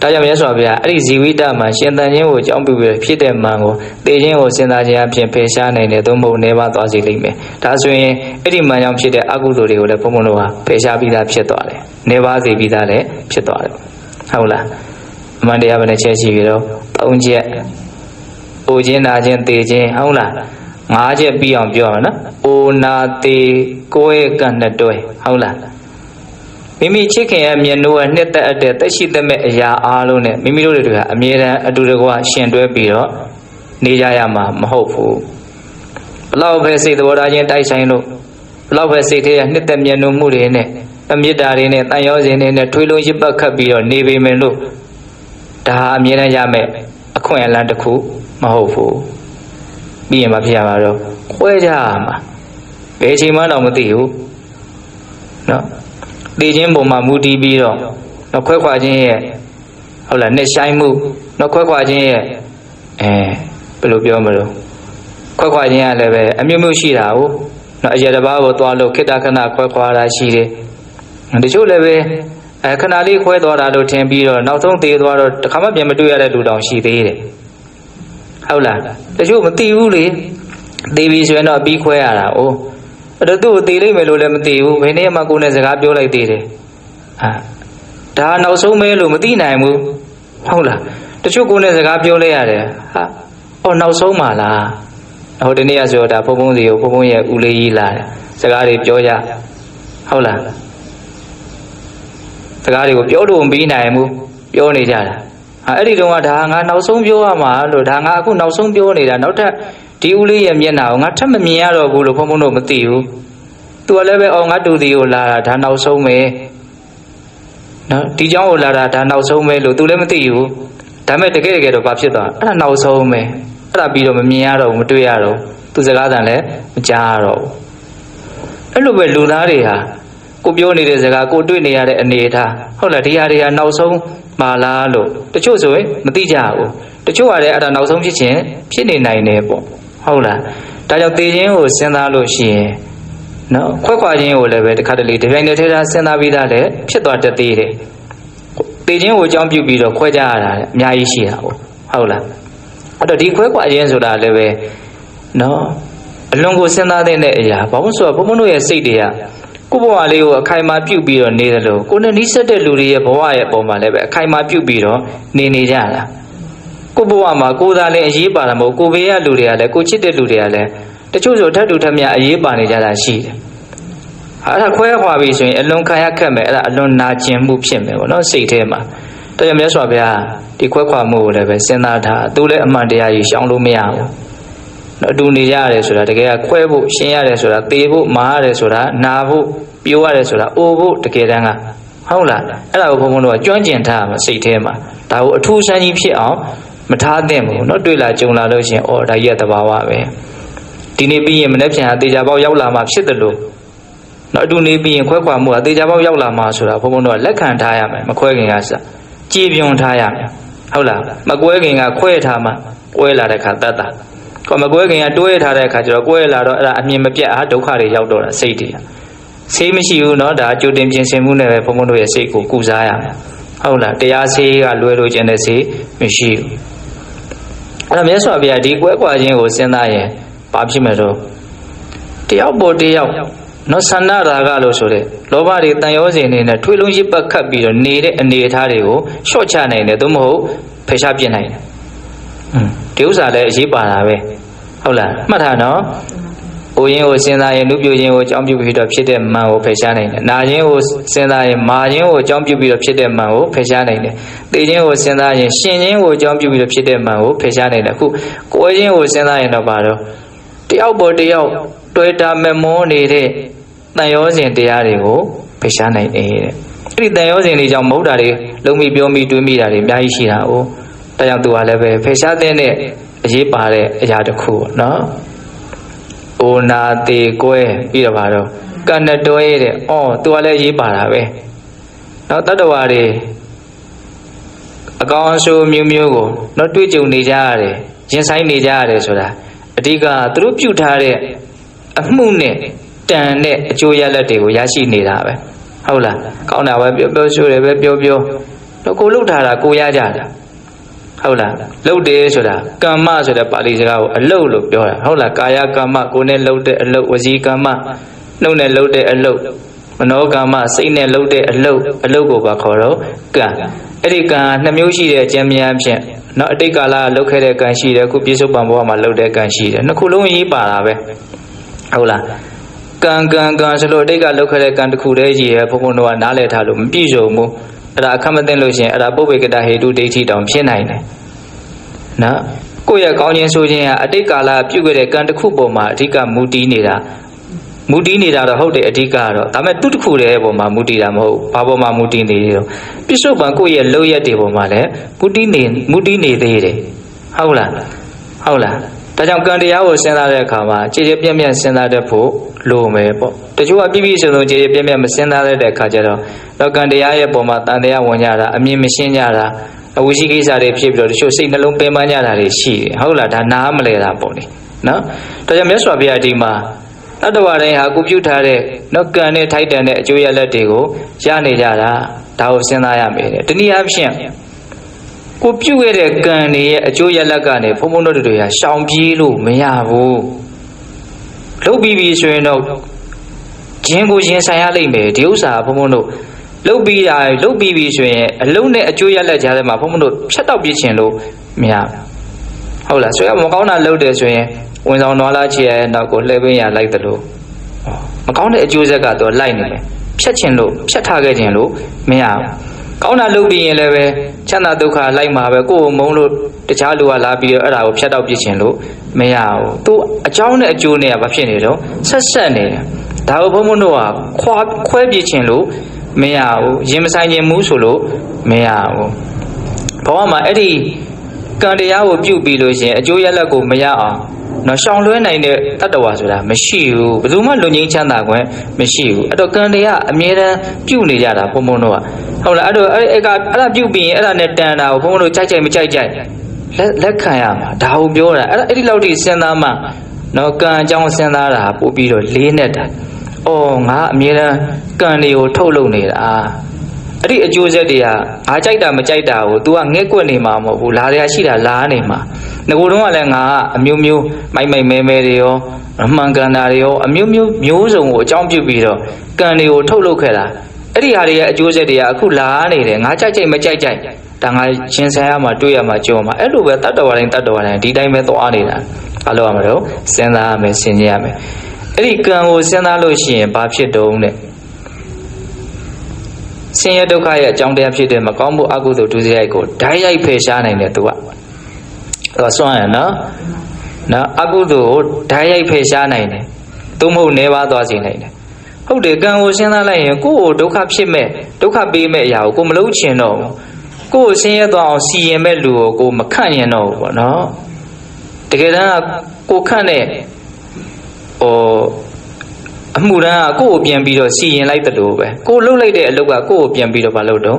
ဒါကြောင့်မြတ်စွာဘုရားအဲ့ဒီဇီဝိတမှာရှင်သန်ခြင်းကိုအကြောင်းပြုပြီးဖြစ်တဲ့မန်ကိုသိခြင်းကိုစဉ်းစားခြင်းအပြင်ဖယ်ရှားနိုင်တယ်သို့မဟုတ်နေပါသွားစေလိမ့်မယ်ဒါဆိုရင်အဲ့ဒီမန်ကြောင့်ဖြစ်တဲ့အကုသိုလ်တွေကိုလည်းဘုံဘုံတို့ဟာဖယ်ရှားပြီးသားဖြစ်သွားတယ်နေပါစေပြီးသားလည်းဖြစ်သွားတယ်ဟုတ်လား အမှန်တရားပဲနဲ့ချက်ရှိပြီးတော့သုံးချက်အိုခြင်းနာခြင်းသေခြင်းဟုတ်လားငါးချက်ပြီးအောင်ပြောရမယ်နော်အိုနာသေကိုယ်ရဲ့ကံနဲ့တွဲဟုတ်လားမိမိချစ်ခင်ရဲ့မျက်နှာကနှစ်သက်အပ်တဲ့တက်ရှိသက်မဲ့အရာအားလုံးနဲ့မိမိတို့တွေကအမြဲတမ်းအတူတကွရှင်တွဲပြီးတော့နေကြရမှာမဟုတ်ဘူးဘလောက်ပဲစိတ်သဘောထားချင်းတိုက်ဆိုင်လို့ဘလောက်ပဲစိတ်ထဲကနှစ်သက်မျက်နှာမှုတွေနဲ့အမြစ်တာတွေနဲ့တန်ရောစင်တွေနဲ့ထွေးလုံးရစ်ပတ်ခတ်ပြီးတော့နေပေမယ်လို့ ဒါဟာအမြဲတမ်းရမယ်အခွင့်အလမ်းတစ်ခုမဟုတ်ဘူးပြီးရင်မဖြစ်ရမှာတော့ခွဲကြရမှာဘယ်ချိန်မှတော့မသိဘူးနော်သိခြင်းပုံမှာမူတည်ပြီးတော့တော့ခွဲခွာခြင်းရဲ့ဟုတ်လားနှစ်ဆိုင်မှုတော့ခွဲခွာခြင်းရဲ့အဲဘယ်လိုပြောမလို့ခွဲခွာခြင်းကလည်းပဲအမျိုးမျိုးရှိတာဟုတ်နော်အရာတစ်ပါးကိုသွားလို့ခိတ္တခဏခွဲခွာတာရှိတယ်တချို့လည်းပဲ အဲခဏလေးခွဲသွားတာလို့ထင်ပြီးတော့နောက်ဆုံးသေးသွားတော့တခါမှပြန်မတွေ့ရတဲ့လူတောင်ရှိသေးတယ်ဟုတ်လားတချို့မသိဘူးလေသိပြီဆိုရင်တော့ပြီးခွဲရတာ哦အဲ့တော့သူ့ကိုတည်လိမ့်မယ်လို့လည်းမသိဘူးဘယ်နေ့မှကိုယ်နဲ့စကားပြောလိုက်သေးတယ်ဟာဒါနောက်ဆုံးပဲလို့မသိနိုင်ဘူးဟုတ်လားတချို့ကိုယ်နဲ့စကားပြောလိုက်ရတယ်ဟာအော်နောက်ဆုံးပါလားဟိုတနေ့ကဆိုတော့ဒါဘုံဘုံစီကိုဘုံဘုံရဲ့ဦးလေးကြီးလာတယ်စကားတွေပြောကြဟုတ်လားစ ကားတွေကိုပြောလို့မပြီးနိုင်ဘူးပြောနေကြတာဟာအဲ့ဒီတုန်းကဒါငါနောက်ဆုံးပြောရမှာလို့ဒါငါအခုနောက်ဆုံးပြောနေတာနောက်ထပ်ဒီဦးလေးရဲ့မျက်နှာကိုငါထပ်မမြင်ရတော့ဘူးလို့ဘုံဘုံတို့မသိဘူးသူကလည်းပဲအော်ငါတူတီကိုလာတာဒါနောက်ဆုံးပဲနော်ဒီเจ้าကိုလာတာဒါနောက်ဆုံးပဲလို့သူလည်းမသိဘူးဒါပေမဲ့တကယ်တကယ်တော့ဘာဖြစ်သွားအဲ့ဒါနောက်ဆုံးပဲအဲ့ဒါပြီးတော့မမြင်ရတော့ဘူးမတွေ့ရတော့သူစကားတန်လည်းမကြားရတော့ဘူးအဲ့လိုပဲလူသားတွေဟာ ကိုပြောနေတဲ့စကားကိုတွေ့နေရတဲ့အနေအထားဟုတ်လားဒီဟာတွေဟာနောက်ဆုံးပါလားလို့တချို့ဆိုရင်မသိကြဘူးတချို့ကလည်းအဲ့ဒါနောက်ဆုံးဖြစ်ခြင်းဖြစ်နေနိုင်တယ်ပေါ့ဟုတ်လားဒါကြောင့်သေခြင်းကိုစဉ်းစားလို့ရှိရင်နော်ခွက်ခွာခြင်းကိုလည်းပဲတစ်ခါတလေဒီပိုင်းနဲ့ထဲထားစဉ်းစားပြီးသားလည်းဖြစ်သွားတတ်သေးတယ်သေခြင်းကိုအကြောင်းပြုပြီးတော့ခွဲကြရတာအများကြီးရှိတာပေါ့ဟုတ်လားအဲ့တော့ဒီခွဲခွာခြင်းဆိုတာလည်းပဲနော်အလွန်ကိုစဉ်းစားတဲ့အရာဘာလို့ဆိုတော့ဘုံဘုံတို့ရဲ့စိတ်တွေက ကိုယ့်ဘဝလေးကိုအခိုင်အမာပြုတ်ပြီးတော့နေတယ်လို့ကိုယ်နဲ့နှိစက်တဲ့လူတွေရဲ့ဘဝရဲ့အပေါ်မှာလည်းပဲအခိုင်အမာပြုတ်ပြီးတော့နေနေကြတာကိုဘဝမှာကိုယ်သာလည်းအရေးပါတာမဟုတ်ကိုဘေးကလူတွေကလည်းကိုချစ်တဲ့လူတွေကလည်းတချို့ဆိုထပ်တူထပ်မြအရေးပါနေကြတာရှိတယ်အဲ့ဒါခွဲခွာပြီဆိုရင်အလွန်ခံရခက်မယ်အဲ့ဒါအလွန်နာကျင်မှုဖြစ်မယ်ပေါ့နော်စိတ်ထဲမှာတကယ်မြတ်စွာဘုရားဒီခွဲခွာမှုကိုလည်းပဲစဉ်းစားထားသူလည်းအမှန်တရားကြီးရှောင်လို့မရဘူး အတူနေကြရတယ်ဆိုတာတကယ်ကခွဲဖို့ရှင်းရတယ်ဆိုတာသေဖို့မာရတယ်ဆိုတာနာဖို့ပြိုးရတယ်ဆိုတာအိုဖို့တကယ်တမ်းကဟုတ်လားအဲ့ဒါကိုဘုံဘုံတို့ကကျွမ်းကျင်ထားမှာစိတ်ထဲမှာဒါကိုအထူးဆန်းကြီးဖြစ်အောင်မထားသင့်ဘူးเนาะတွေ့လာကြုံလာလို့ရှိရင်အော်ဒါကြီးကတဘာဝပဲဒီနေ့ပြီးရင်မနေ့ပြန်အသေးချာပေါက်ရောက်လာမှဖြစ်တယ်လို့เนาะအတူနေပြီးရင်ခွဲခွာမှုအသေးချာပေါက်ရောက်လာမှဆိုတာဘုံဘုံတို့ကလက်ခံထားရမယ်မခွဲခင်ကစကြည်ပြွန်ထားရမယ်ဟုတ်လားမကွဲခင်ကခွဲထားမှကွဲလာတဲ့ခါတတ်တာ ကောမကွဲခင်ကတွဲထားတဲ့ခါကျတော့ကွဲလာတော့အဲ့ဒါအမြင်မပြတ်အားဒုက္ခတွေရောက်တော့တာစိတ်တွေဆေးမရှိဘူးเนาะဒါကြိုတင်ပြင်ဆင်မှုနဲ့ပဲဘုံဘုံတို့ရဲ့စိတ်ကိုကုစားရမယ်ဟုတ်လားတရားဆေးကလွယ်လို့ကျင်တဲ့ဆေးမရှိဘူးအဲ့တော့မြတ်စွာဘုရားဒီကွဲကွာခြင်းကိုစဉ်းစားရင်ဘာဖြစ်မလို့တယောက်ပေါ်တယောက်နော်ဆန္ဒရာဂလို့ဆိုတဲ့လောဘတွေတန်ရောစဉ်နေနဲ့ထွေးလုံးရစ်ပတ်ခတ်ပြီးတော့နေတဲ့အနေအထားတွေကိုရှော့ချနိုင်တယ်သို့မဟုတ်ဖယ်ရှားပြစ်နိုင်တယ်။อืม ဒီဥစ္စာလည်းအရေးပါတာပဲဟုတ်လားမှတ်ထားနော်။အိုရင်ကိုစဉ်းစားရင်လူပြိုခြင်းကိုအကြောင်းပြုပြီးတော့ဖြစ်တဲ့မန်ကိုဖယ်ရှားနိုင်တယ်။နာခြင်းကိုစဉ်းစားရင်မာခြင်းကိုအကြောင်းပြုပြီးတော့ဖြစ်တဲ့မန်ကိုဖယ်ရှားနိုင်တယ်။သိခြင်းကိုစဉ်းစားရင်ရှင်ခြင်းကိုအကြောင်းပြုပြီးတော့ဖြစ်တဲ့မန်ကိုဖယ်ရှားနိုင်တယ်။အခုကိုယ်ခြင်းကိုစဉ်းစားရင်တော့ပါတော့တယောက်ပေါ်တယောက်တွေ့တာမမောနေတဲ့တန်ရောစဉ်တရားတွေကိုဖယ်ရှားနိုင်တယ်တဲ့အဲ့ဒီတန်ရောစဉ်တွေကြောင့်မဟုတ်တာတွေလုံးမိပြောမိတွေးမိတာတွေအများကြီးရှိတာ哦 ဒါကြောင့်သူကလည်းပဲဖယ်ရှားတဲ့အရေးပါတဲ့အရာတစ်ခုပေါ့နော်။အိုနာတေကွဲပြီးတော့ပါတော့ကန္နတွဲတဲ့။အော်သူကလည်းအရေးပါတာပဲ။နော်တတ္တဝါတွေအကောင်အဆိုးမျိုးမျိုးကိုတော့တွေ့ကြုံနေကြရတယ်။ရင်ဆိုင်နေကြရတယ်ဆိုတာအဓိကသူတို့ပြုထားတဲ့အမှုနဲ့တန်တဲ့အကျိုးရလဒ်တွေကိုရရှိနေတာပဲဟုတ်လားကောင်းတာပဲပြောပြောဆိုတယ်ပဲပြောပြောတော့ကိုလှုပ်ထားတာကိုရကြတာ ဟုတ်လားလှုပ်တယ်ဆိုတာကမ္မဆိုတဲ့ပါဠိစကားကိုအလုတ်လို့ပြောတာဟုတ်လားကာယကမ္မကိုယ်နဲ့လှုပ်တဲ့အလုတ်ဝစီကမ္မနှုတ်နဲ့လှုပ်တဲ့အလုတ်မနောကမ္မစိတ်နဲ့လှုပ်တဲ့အလုတ်အလုတ်ကိုပါခေါ်တော့ကံအဲ့ဒီကံနှစ်မျိုးရှိတဲ့အကျဉ်းများဖြင့်နော်အတိတ်ကာလလှုပ်ခဲ့တဲ့ကံရှိတယ်အခုပြစ္ဆုတ်ပံဘဝမှာလှုပ်တဲ့ကံရှိတယ်နှစ်ခုလုံးအရေးပါတာပဲဟုတ်လားကံကံကံဆိုလို့အတိတ်ကလောက်ခဲ့တဲ့ကံတစ်ခုတည်းကြီးရဲ့ဘုံဘုံတို့ကနားလည်ထားလို့မပြည့်စုံဘူးအဲ့ဒါအခက်မသိလို့ရှိရင်အဲ့ဒါပုပ္ပေကတဟေတုဒိဋ္ဌိတောင်ဖြစ်နိုင်တယ် နော်ကိုယ့်ရဲ့ကောင်းခြင်းဆိုခြင်းကအတိတ်ကာလပြုခဲ့တဲ့ကံတစ်ခုပေါ်မှာအဓိကမူတည်နေတာမူတည်နေတာတော့ဟုတ်တယ်အဓိကကတော့ဒါပေမဲ့သူ့တစ်ခုတည်းပေါ်မှာမူတည်တာမဟုတ်ဘာပေါ်မှာမူတည်နေရောပြစ္ဆုတ်ပံကိုယ့်ရဲ့လောက်ရက်တွေပေါ်မှာလည်းမူတည်နေမူတည်နေသေးတယ်ဟုတ်လားဟုတ်လားဒါကြောင့်ကံတရားကိုစဉ်းစားတဲ့အခါမှာကြည်ကြည်ပြည့်ပြည့်စဉ်းစားတတ်ဖို့လိုမယ်ပေါ့တချို့ကပြည့်ပြည့်စုံစုံကြည်ကြည်ပြည့်ပြည့်မစဉ်းစားတတ်တဲ့အခါကျတော့တော့ကံတရားရဲ့ပုံမှာတန်တရားဝင်ကြတာအမြင်မရှင်းကြတာ အဝိရှိကိစ္စတွေဖြစ်ပြီးတော့တချို့စိတ်နှလုံးပင်ပန်းကြတာတွေရှိတယ်ဟုတ်လားဒါနားမလဲတာပေါ့လေနော်ဒါကြောင့်မြတ်စွာဘုရားဒီမှာတတ္တဝါတိုင်းဟာကိုပြုထားတဲ့နော်ကံနဲ့ထိုက်တန်တဲ့အကျိုးရလဒ်တွေကိုရနေကြတာဒါကိုစဉ်းစားရမယ်တဲ့တနည်းအားဖြင့်ကိုပြုခဲ့တဲ့ကံတွေရဲ့အကျိုးရလဒ်ကနေဘုံဘုံတို့တွေကရှောင်ပြေးလို့မရဘူးလုတ်ပြီးပြီဆိုရင်တော့ဂျင်းကိုရင်ဆိုင်ရလိမ့်မယ်ဒီဥစ္စာဘုံဘုံတို့ လုတ်ပြီးတာလုတ်ပြီးပြီဆိုရင်အလုံးနဲ့အကျိုးရလဒ်ကြားထဲမှာဘုံဘုံတို့ဖြတ်တော့ပြစ်ချင်လို့မရဟုတ်လားဆိုရမကောင်းတာလုတ်တယ်ဆိုရင်ဝင်ဆောင်တော်လာချေရဲ့နောက်ကိုလှည့်ပင်းရလိုက်တယ်လို့မကောင်းတဲ့အကျိုးဆက်ကတော့လိုက်နေတယ်ဖြတ်ချင်လို့ဖြတ်ထားခဲ့ခြင်းလို့မရဘူးကောင်းတာလုပ်ပြီးရင်လည်းပဲချမ်းသာဒုက္ခလိုက်မှာပဲကိုယ်ကိုမုန်းလို့တခြားလူကလာပြီးတော့အဲ့ဒါကိုဖျက်တော့ပြစ်ချင်လို့မရဘူးသူအကြောင်းနဲ့အကျိုးနဲ့ကဘာဖြစ်နေတော့ဆက်ဆက်နေတယ်ဒါကိုဘုံဘုံတို့ကခွာခွဲပြစ်ချင်လို့ မရဘူးရင်မဆိုင်ခြင်းမူးဆိုလို့မရဘူးဘဝမှာအဲ့ဒီကံတရားကိုပြုတ်ပြီးလို့ရှိရင်အကျိုးရလဒ်ကိုမရအောင်နော်ရှောင်လွှဲနိုင်တဲ့တတ္တဝါဆိုတာမရှိဘူးဘယ်သူမှလွန်ငင်းချမ်းသာခွင့်မရှိဘူးအဲ့တော့ကံတရားအမြဲတမ်းပြုတ်နေကြတာဘုံဘုံတို့ကဟုတ်လားအဲ့တော့အဲ့အဲ့ကအဲ့ဒါပြုတ်ပြီးရင်အဲ့ဒါနဲ့တန်တာကိုဘုံဘုံတို့ကြိုက်ကြိုက်မကြိုက်ကြိုက်လက်လက်ခံရမှာဒါကိုပြောတာအဲ့ဒါအဲ့ဒီလောက်ထိစဉ်းစားမှနော်ကံအကြောင်းစဉ်းစားတာပို့ပြီးတော့လေးနဲ့တာ အော်ငါအမြဲတမ်းကံတွေကိုထုတ်လုပ်နေတာအဲ့ဒီအကျိုးဆက်တွေကငါကြိုက်တာမကြိုက်တာကို तू ကငဲ့ကွက်နေမှာမဟုတ်ဘူးလာရရှိတာလားနေမှာငကိုတော့ကလည်းငါအမျိုးမျိုးမိုက်မိုက်မဲမဲတွေရောအမှန်ကန်တာတွေရောအမျိုးမျိုးမျိုးစုံကိုအကြောင်းပြုပြီးတော့ကံတွေကိုထုတ်လုပ်ခဲ့တာအဲ့ဒီဟာတွေရဲ့အကျိုးဆက်တွေကအခုလာနေတယ်ငါကြိုက်ကြိုက်မကြိုက်ကြိုက်ဒါငါရှင်ဆိုင်ရမှာတွေ့ရမှာကြုံမှာအဲ့လိုပဲတတ္တဝါတိုင်းတတ္တဝါတိုင်းဒီတိုင်းပဲသွားနေတာဘာလို့ရမလို့စဉ်းစားရမယ်ဆင်ခြင်ရမယ် အဲ့ဒီကံကိုစဉ်းစားလို့ရှိရင်ဘာဖြစ်တုံးတဲ့ဆင်းရဲဒုက္ခရဲ့အကြောင်းတရားဖြစ်တဲ့မကောင်းမှုအကုသိုလ်ဒုစရိုက်ကိုဓာတ်ရိုက်ဖယ်ရှားနိုင်တယ်သူကသူကစွန့်ရနော်နော်အကုသိုလ်ကိုဓာတ်ရိုက်ဖယ်ရှားနိုင်တယ်သို့မဟုတ်နေပါသွားစေနိုင်တယ်ဟုတ်တယ်ကံကိုစဉ်းစားလိုက်ရင်ကိုယ့်ကိုဒုက္ခဖြစ်မဲ့ဒုက္ခပေးမဲ့အရာကိုကိုမလုပ်ချင်တော့ဘူးကိုယ်ကိုဆင်းရဲသွားအောင်စီရင်မဲ့လူကိုကိုမခန့်ရင်တော့ဘူးပေါ့နော်တကယ်တမ်းကကိုခန့်တဲ့ ဟိုအမှုရန်ကကိုယ့်ကိုပြန်ပြီးတော့စီရင်လိုက်တယ်လို့ပဲကိုလှုပ်လိုက်တဲ့အလုပ်ကကိုယ့်ကိုပြန်ပြီးတော့မလုပ်တော့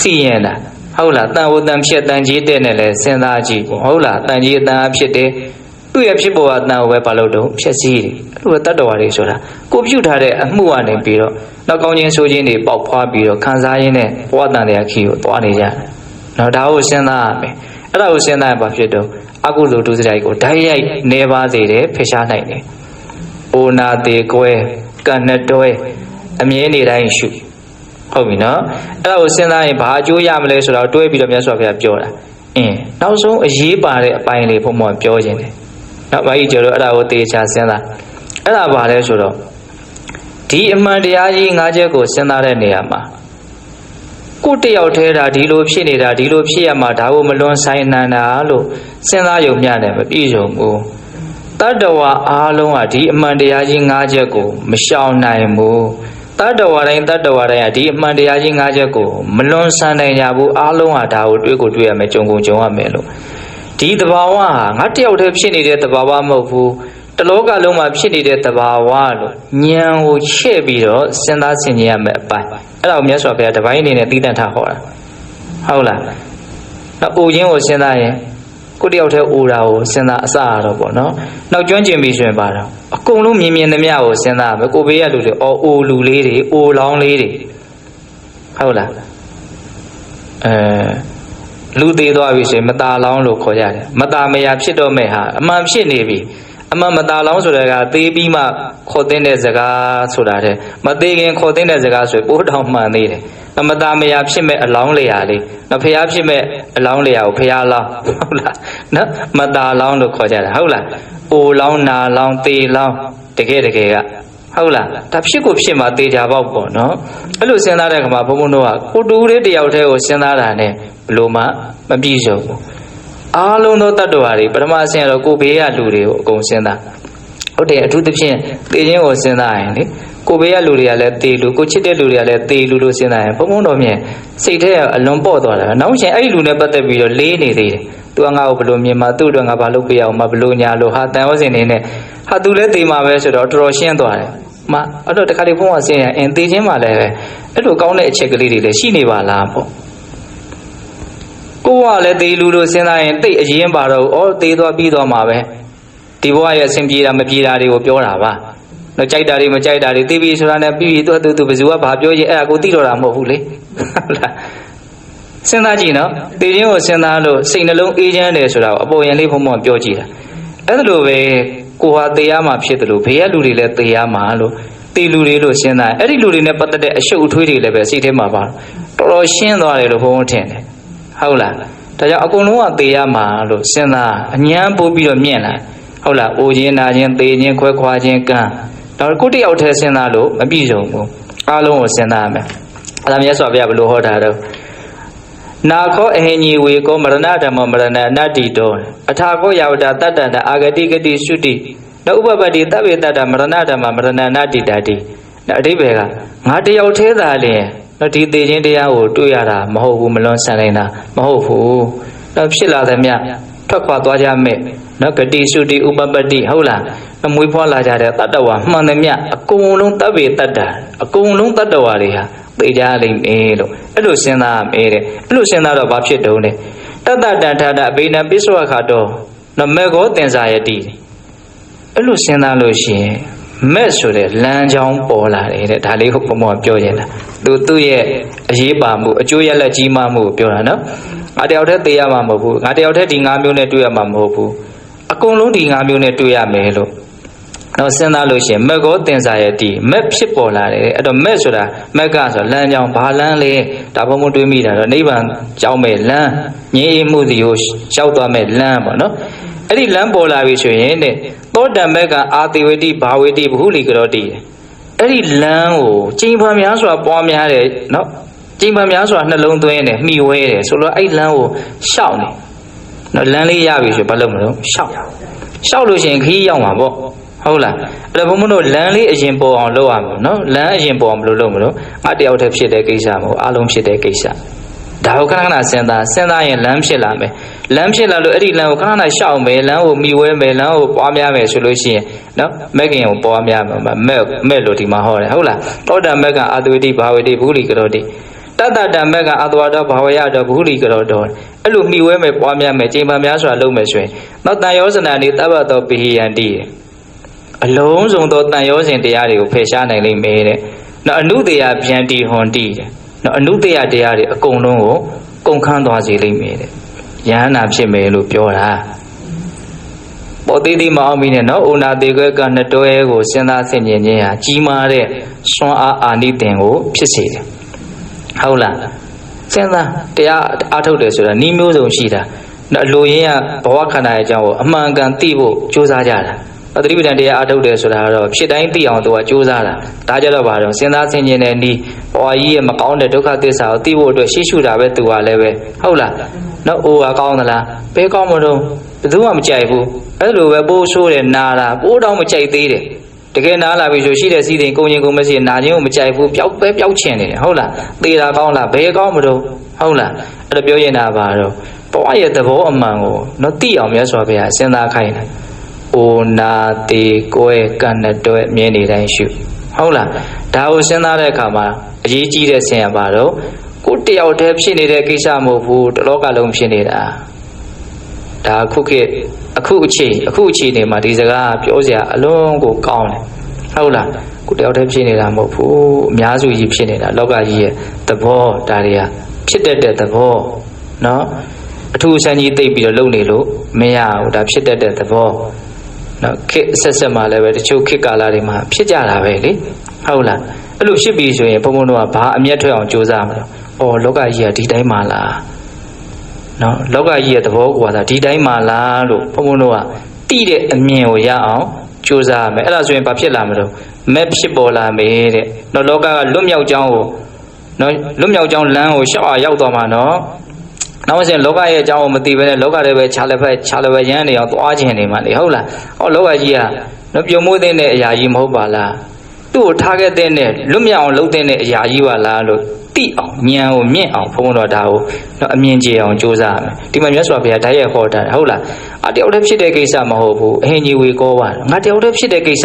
စီရင်တာဟုတ်လားတန်ဝတန်ဖြစ်တန်ကြီးတဲ့နဲ့လဲစဉ်းစားကြည့်ပေါ့ဟုတ်လားတန်ကြီးအတန်အဖြစ်တယ်သူ့ရဲ့ဖြစ်ပေါ်ကတန်ကိုပဲမလုပ်တော့ဖြစ်စည်းတယ်အဲ့လိုပဲတတ္တဝါတွေဆိုတာကိုပြုတ်ထားတဲ့အမှုကနေပြီးတော့နောက်ကောင်းခြင်းဆိုခြင်းတွေပေါက်ဖွားပြီးတော့ခံစားရင်းနဲ့ဘဝတန်တရားခီကိုသွားနေကြတယ်နော်ဒါကိုစဉ်းစားရမယ်အဲ့ဒါကိုစဉ်းစားရပါဖြစ်တော့အကုသိုလ်ဒုစရိုက်ကိုဓာတ်ရိုက်နေပါစေတယ်ဖယ်ရှားနိုင်တယ်။ အိုနာသေးကွဲကံနဲ့တွဲအမြဲနေတိုင်းရှုဟုတ်ပြီနော်။အဲ့ဒါကိုစဉ်းစားရင်ဘာအကျိုးရမလဲဆိုတော့တွဲပြီးတော့မြတ်စွာဘုရားပြောတာ။အင်းနောက်ဆုံးအရေးပါတဲ့အပိုင်းလေးဘုံဘုံပြောခြင်းတယ်။နောက်ဘာကြီးကျော်တော့အဲ့ဒါကိုတေချာစဉ်းစား။အဲ့ဒါဘာလဲဆိုတော့ဒီအမှန်တရားကြီး၅ချက်ကိုစဉ်းစားတဲ့နေရာမှာကိုတယောက်ထဲတာဒီလိုဖြစ်နေတာဒီလိုဖြစ်ရမှာဒါကိုမလွန်ဆိုင်နိုင်တာလို့စဉ်းစားယုံမျှတယ်မပြည့်စုံဘူး တတ္တဝါအားလုံးဟာဒီအမှန်တရားကြီး၅ချက်ကိုမရှောင်နိုင်ဘူးတတ္တဝါတိုင်းတတ္တဝါတိုင်းဟာဒီအမှန်တရားကြီး၅ချက်ကိုမလွန်ဆန်နိုင်ကြဘူးအားလုံးဟာဒါကိုတွေးကိုတွေးရမယ်ကြုံကုန်ကြုံရမယ်လို့ဒီတဘာဝဟာငါတယောက်တည်းဖြစ်နေတဲ့တဘာဝမဟုတ်ဘူးတလောကလုံးမှာဖြစ်နေတဲ့တဘာဝလို့ဉာဏ်ကိုချဲ့ပြီးတော့စဉ်းစားဆင်ခြင်ရမယ်အပိုင်းအဲ့ဒါကိုမြတ်စွာဘုရားတပိုင်းအနေနဲ့တည်တံ့ထားဟောတာဟုတ်လားနောက်အိုခြင်းကိုစဉ်းစားရင် ကိုတယောက်တည်းအိုတာကိုစဉ်းစားအစရတော့ပေါ့နော်နောက်ကျွမ်းကျင်ပြီဆိုရင်ပါတော့အကုန်လုံးမြင်မြင်သမျှကိုစဉ်းစားရမယ်ကိုဘေးရလူတွေအော်အိုလူလေးတွေအိုလောင်းလေးတွေဟုတ်လားအဲလူသေးသွားပြီဆိုရင်မตาလောင်းလို့ခေါ်ကြတယ်မตาမယာဖြစ်တော့မဲ့ဟာအမှန်ဖြစ်နေပြီအမှန်မตาလောင်းဆိုတာကသေးပြီးမှခေါ်တဲ့တဲ့စကားဆိုတာတဲ့မသေးခင်ခေါ်တဲ့တဲ့စကားဆိုပိုးတောင်မှန်သေးတယ် အမတာမယာဖြစ်မဲ့အလောင်းလျာလေးနော်ဖျားဖြစ်မဲ့အလောင်းလျာကိုဖျားလောင်းဟုတ်လားနော်မတာလောင်းလို့ခေါ်ကြတာဟုတ်လားအိုလောင်းနာလောင်းသေလောင်းတကယ်တကယ်ကဟုတ်လားဒါဖြစ်ကိုဖြစ်မှာသေချာပေါက်ပေါ့နော်အဲ့လိုစဉ်းစားတဲ့ခါမှာဘုံဘုံတို့ကကိုတူလေးတယောက်တည်းကိုစဉ်းစားတာ ਨੇ ဘလို့မှမပြည့်စုံဘူးအားလုံးသောတတ္တဝါတွေပထမအဆင့်ကတော့ကိုဘေးကလူတွေကိုအကုန်စဉ်းစား ဟုတ်တယ်အထူးသဖြင့်သေခြင်းကိုစဉ်းစားရင်လေကိုဘေးကလူတွေကလည်းသေလူကိုချစ်တဲ့လူတွေကလည်းသေလူလို့စဉ်းစားရင်ဘုံဘုံတော်မြင်စိတ်ထဲကအလွန်ပေါ့သွားတာနောက်ရှင်အဲ့ဒီလူနဲ့ပတ်သက်ပြီးတော့လေးနေသေးတယ်သူကငါ့ကိုဘလို့မြင်မှာသူ့အတွက်ငါဘာလုပ်ပြရအောင်မဘလို့ညာလို့ဟာတန်ဝစင်နေနဲ့ဟာသူလည်းသေမှာပဲဆိုတော့တော်တော်ရှင်းသွားတယ်မအဲ့တော့တခါလေးဘုံကစဉ်းရင်အင်းသေခြင်းမှလည်းပဲအဲ့လိုကောင်းတဲ့အချက်ကလေးတွေလည်းရှိနေပါလားပေါ့ကိုကလည်းသေလူလို့စဉ်းစားရင်တိတ်အရင်ပါတော့ဩသေသွားပြီးသွားမှာပဲ ဒီဘဝရဲ့အစဉ်ပြေတာမပြေတာတွေကိုပြောတာပါတော့ကြိုက်တာတွေမကြိုက်တာတွေသိပြီဆိုတာနဲ့ပြီးပြီသူသူသူဘယ်သူကဘာပြောရင်အဲ့ဒါကိုသိတော့တာမဟုတ်ဘူးလေဟုတ်လားစဉ်းစားကြည့်နော်သေခြင်းကိုစဉ်းစားလို့စိတ်နှလုံးအေးချမ်းတယ်ဆိုတာကိုအပေါ်ရင်လေးဘုံဘုံပြောကြည့်တာအဲ့ဒါလိုပဲကိုဟာသေရမှာဖြစ်တယ်လို့ဘေးကလူတွေလည်းသေရမှာလို့သေလူတွေလို့စဉ်းစားအဲ့ဒီလူတွေနဲ့ပတ်သက်တဲ့အရှုပ်အထွေးတွေလည်းပဲစိတ်ထဲမှာပါတော်တော်ရှင်းသွားတယ်လို့ဘုံဘုံထင်တယ်ဟုတ်လားဒါကြောင့်အကုန်လုံးကသေရမှာလို့စဉ်းစားအញ្ញမ်းပို့ပြီးတော့မြင့်လာ ဟုတ်လားအိုခြင်းနာခြင်းသေခြင်းခွဲခွာခြင်းကံဒါကိုတယောက်တည်းစဉ်းစားလို့မပြည့်စုံဘူးအားလုံးကိုစဉ်းစားရမယ်အဲ့ဒါမြတ်စွာဘုရားဘယ်လိုဟောတာတော့နာခောအဟိညေဝေကောမရဏဓမ္မမရဏအနတ္တိတောအထာကောယဝတတတ္တန္တအာဂတိဂတိရှုတိနောဥပပတ္တိတဗ္ဗေတ္တမရဏဓမ္မမရဏအနတ္တိတတိဒါအဓိပ္ပာယ်ကငါတယောက်သေးသာလျင်တော့ဒီသေးခြင်းတရားကိုတွေ့ရတာမဟုတ်ဘူးမလွန်ဆန်နိုင်တာမဟုတ်ဘူးတော့ဖြစ်လာသမျှထွက်ခွာသွားကြမဲ့ နော်ဂတိရှုတိဥပပတ္တိဟုတ်လားအမွေးဖွားလာကြတဲ့တတ္တဝါမှန်သမျှအကုန်လုံးတဗ္ဗေတ္တအကုန်လုံးတတ္တဝါတွေဟာသိကြလိမ့်မယ်လို့အဲ့လိုစဉ်းစားရမယ်တဲ့အဲ့လိုစဉ်းစားတော့ဘာဖြစ်တုံးလဲတတ္တတန်ထာတအဘိနပိစ္ဆဝခါတော့နမေကောတင်္စာယတိအဲ့လိုစဉ်းစားလို့ရှိရင်မက်ဆိုတဲ့လမ်းကြောင်းပေါ်လာတယ်တဲ့ဒါလေးဟုတ်ဘုံဘပြောရင်တာသူသူ့ရဲ့အရေးပါမှုအကျိုးရလက်ကြီးမားမှုကိုပြောတာနော်ငါတယောက်တည်းသိရမှာမဟုတ်ဘူးငါတယောက်တည်းဒီ၅မျိုးနဲ့တွေ့ရမှာမဟုတ်ဘူး အကုန်လုံးဒီ၅မျိုးနဲ့တွေ့ရမယ်လို့တော့စဉ်းစားလို့ရှိရင်မက်ကောတင်စားရဲ့ဒီမက်ဖြစ်ပေါ်လာတယ်အဲ့တော့မက်ဆိုတာမက်ကဆိုလမ်းကြောင်းဘာလမ်းလဲဒါဘုံမတွေးမိတာတော့နိဗ္ဗာန်ကြောင်းမဲ့လမ်းငြိမ်းမှုစီကိုရှောက်သွားမဲ့လမ်းပေါ့နော်အဲ့ဒီလမ်းပေါ်လာပြီဆိုရင်တဲ့သောတမက်ကအာတိဝတိဘာဝတိဘဟုလီကရောတိအဲ့ဒီလမ်းကိုကျင့်ဖန်များစွာပွားများတယ်နော်ကျင့်ဖန်များစွာနှလုံးသွင်းတယ်မှီဝဲတယ်ဆိုတော့အဲ့လမ်းကိုရှောက်နေ နော်လမ်းလေးရပြီဆိုဘာလုပ်မလို့ရှောက်ရှောက်လို့ရှိရင်ခီးရောက်မှာပေါ့ဟုတ်လားအဲ့တော့ဘုံမတို့လမ်းလေးအရင်ပေါ်အောင်လုပ်ရမယ်နော်လမ်းအရင်ပေါ်အောင်ဘယ်လိုလုပ်မလို့အတယောက်တည်းဖြစ်တဲ့ကိစ္စမဟုတ်အလုံးဖြစ်တဲ့ကိစ္စဒါကိုခဏခဏစဉ်းစားစဉ်းစားရင်လမ်းဖြစ်လာမယ်လမ်းဖြစ်လာလို့အဲ့ဒီလမ်းကိုခဏခဏရှောက်မယ်လမ်းကိုမိဝဲမယ်လမ်းကိုပွားများမယ်ဆိုလို့ရှိရင်နော်မက်ကင်ကိုပွားများမယ်မဲ့မဲ့လို့ဒီမှာဟောတယ်ဟုတ်လားတောတာမက်ကအာတဝတိဘာဝတိဘုလိကရောတိ တတတမက်ကအတဝတော်ဘာဝရတော်ဘုလိကရောတော်အဲ့လိုမိဝဲမယ်ပွားများမယ်ချိန်ပါများစွာလုပ်မယ်ဆိုရင်တော့တန်ရောစနာနေတဘတ်တော်ပိဟိယန္တိအလုံးစုံသောတန်ရောစဉ်တရားတွေကိုဖယ်ရှားနိုင်လိမ့်မယ်တဲ့နော်အနုတရာပြန်တီဟွန်တိတဲ့နော်အနုတရာတရားတွေအကုန်လုံးကိုကုန်ခန်းသွားစေလိမ့်မယ်တဲ့ယဟနာဖြစ်မယ်လို့ပြောတာပေါ်သေးသေးမအောင်မီနဲ့နော်အိုနာသေးခွဲကနှစ်တွဲကိုစဉ်းစားဆင်ခြင်ခြင်းဟာကြီးမားတဲ့စွမ်းအားအာနိသင်ကိုဖြစ်စေတယ် ဟုတ်လားစဉ်းစားတရားအားထုတ်တယ်ဆိုတာဤမျိုးစုံရှိတာနော်လူရင်းကဘဝခန္ဓာရဲ့အကြောင်းကိုအမှန်ကန်သိဖို့ကြိုးစားကြတာအသတိပဋ္ဌာန်တရားအားထုတ်တယ်ဆိုတာကတော့ဖြစ်တိုင်းသိအောင်သူကကြိုးစားတာဒါကြတော့ဘာတော့စဉ်းစားဆင်ခြင်တဲ့ဤဘဝကြီးရဲ့မကောင်းတဲ့ဒုက္ခသစ္စာကိုသိဖို့အတွက်ရှေ့ရှုတာပဲသူကလည်းပဲဟုတ်လားနော်အိုကကောင်းသလားဘယ်ကောင်းမလို့ဘယ်သူမှမကြိုက်ဘူးအဲ့လိုပဲပိုးဆိုးတယ်နာတာပိုးတော့မကြိုက်သေးတယ် တကယ်နားလာပြီဆိုရှိတဲ့စီးတဲ့ကိုရင်ကိုမရှိနာခြင်းကိုမကြိုက်ဘူးပျောက်ပဲပျောက်ချင်နေတယ်ဟုတ်လားသေတာကောင်းလားဘယ်ကောင်းမလို့ဟုတ်လားအဲ့ဒါပြောရင်တာပါတော့ဘဝရဲ့သဘောအမှန်ကိုတော့သိအောင်မြတ်စွာဘုရားစဉ်းစားခိုင်းတယ်။အိုနာတေကိုယ်ကန့်နဲ့တွဲမြင်နေတိုင်းရှုဟုတ်လားဒါကိုစဉ်းစားတဲ့အခါမှာအရေးကြီးတဲ့ဆင်ရပါတော့ကိုတယောက်တည်းဖြစ်နေတဲ့ကိစ္စမဟုတ်ဘူးတလောကလုံးဖြစ်နေတာ ဒါအခုခေတ်အခုအချိန်အခုအချိန်နေမှာဒီစကားပြောစရာအလွန်ကိုကောင်းတယ်ဟုတ်လားကိုတယောက်တည်းဖြစ်နေတာမဟုတ်ဘူးအများစုကြီးဖြစ်နေတာလောကကြီးရဲ့သဘောဒါတွေကဖြစ်တတ်တဲ့သဘောเนาะအထူးဆန်းကြီးသိပ်ပြီးတော့လုပ်နေလို့မရဘူးဒါဖြစ်တတ်တဲ့သဘောနော်ခေတ်ဆက်ဆက်မှာလည်းပဲတချို့ခေတ်ကာလတွေမှာဖြစ်ကြတာပဲလေဟုတ်လားအဲ့လိုဖြစ်ပြီဆိုရင်ဘုံဘုံတို့ကဘာအမျက်ထွက်အောင်ကြိုးစားမလို့ဩလောကကြီးကဒီတိုင်းမှာလား နော်လောကကြီးရဲ့သဘောကွာတာဒီတိုင်းမှာလားလို့ဘုံဘုံတို့ကတိတဲ့အမြင်ကိုရအောင်ကြိုးစားရမယ်အဲ့ဒါဆိုရင်ဘာဖြစ်လာမလို့မက်ဖြစ်ပေါ်လာမယ်တဲ့နော်လောကကလွတ်မြောက်ကြောင်းကိုနော်လွတ်မြောက်ကြောင်းလမ်းကိုရှောက်အောင်ရောက်သွားမှာနော်နောက်မှစင်လောကရဲ့အကြောင်းကိုမသိဘဲနဲ့လောကတွေပဲခြားလည်းဖက်ခြားလည်းပဲရမ်းနေအောင်သွားခြင်းနေမှလေဟုတ်လားဟောလောကကြီးကနော်ပြုံမိုးတဲ့အရာကြီးမဟုတ်ပါလားသူ့ကိုထားခဲ့တဲ့နဲ့လွတ်မြောက်အောင်လုပ်တဲ့အရာကြီးပါလားလို့ တိအောင်ဉာဏ်ကိုမြင့်အောင်ဘုန်းဘုန်းတော်ဒါကိုနော်အမြင်ကြီးအောင်ကြိုးစားရမယ်ဒီမှာမြတ်စွာဘုရားဓာတ်ရဲ့ဟောတာဟုတ်လားအတယောက်တည်းဖြစ်တဲ့ကိစ္စမဟုတ်ဘူးအဟင်ကြီးဝေကောပါငါတယောက်တည်းဖြစ်တဲ့ကိစ္စ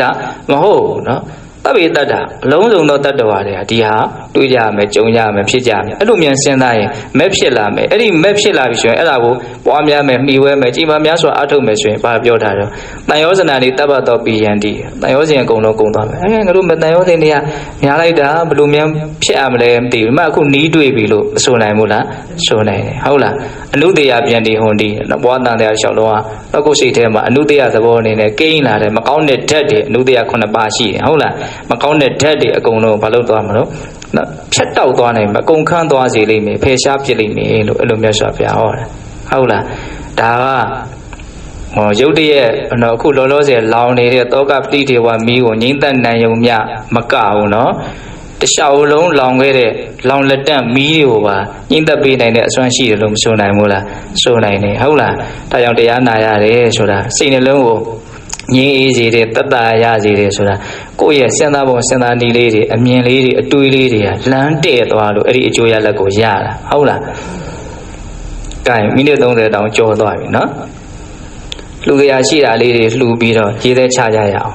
မဟုတ်ဘူးနော် တပိတ္တတာအလုံးစုံသောတတ္တဝါတွေကဒီဟာတွေ့ကြရမယ်ကြုံကြရမယ်ဖြစ်ကြရမယ်အဲ့လိုမြန်စဉ်းစားရင်မက်ဖြစ်လာမယ်အဲ့ဒီမက်ဖြစ်လာပြီဆိုရင်အဲ့ဒါကိုပွားများမယ်မှီဝဲမယ်ကြည်ပါများစွာအထုတ်မယ်ဆိုရင်ဘာပြောထားတော့တန်ရောဇနာတွေတပ္ပတော်ပိယန္တိတန်ရောဇင်အကုန်လုံးကုန်သွားမယ်အဲငါတို့မတန်ရောဇင်တွေကများလိုက်တာဘယ်လိုများဖြစ်ရမလဲမသိဘူးမှအခုနီးတွေ့ပြီလို့ဆိုနိုင်မို့လားဆိုနိုင်တယ်ဟုတ်လားအနုတရာပြန်ဒီဟွန်ဒီဘွားတန်တရားလျှောက်လုံးကတော့ကိုယ်စိတ်ထဲမှာအနုတရာသဘောအနေနဲ့ကိန်းလာတယ်မကောင်းတဲ့ဓာတ်တွေအနုတရာ9ပါးရှိတယ်ဟုတ်လားမကောင်းတဲ့ဓာတ်တွေအကုန်လုံးဘာလို့သွားမလို့နော်ဖြတ်တောက်သွားနိုင်မှာအကုန်ခန်းသွားစေလိမ့်မယ်ဖယ်ရှားပြစ်လိမ့်မယ်လို့အဲ့လိုမြတ်စွာဘုရားဟောတယ်ဟုတ်လားဒါကဟောရုပ်တရက်နော်အခုလောလောဆယ်လောင်နေတဲ့တောကပဋိဒေဝမီးကိုငိမ့်သက်နိုင်ုံမြမကဘူးနော်တခြားလုံးလောင်ခဲ့တဲ့လောင်လက်တန့်မီးတွေကိုပါညှိသက်ပေးနိုင်တဲ့အစွမ်းရှိတယ်လို့မဆိုနိုင်ဘူးလားဆိုနိုင်တယ်ဟုတ်လားဒါကြောင့်တရားနာရတယ်ဆိုတာစိတ်နှလုံးကို ငြင်းအေးစေတယ်တတ်တာရစေတယ်ဆိုတာကိုယ့်ရဲ့စဉ်းစားပုံစဉ်းစားနည်းလေးတွေအမြင်လေးတွေအတွေးလေးတွေကလမ်းတဲ့သွားလို့အဲ့ဒီအကျိုးရလက်ကိုရတာဟုတ်လားကဲမိနစ်30တောင်ကြော်သွားပြီနော်လှူကြရရှိတာလေးတွေလှူပြီးတော့ရေးသေးချကြရအောင်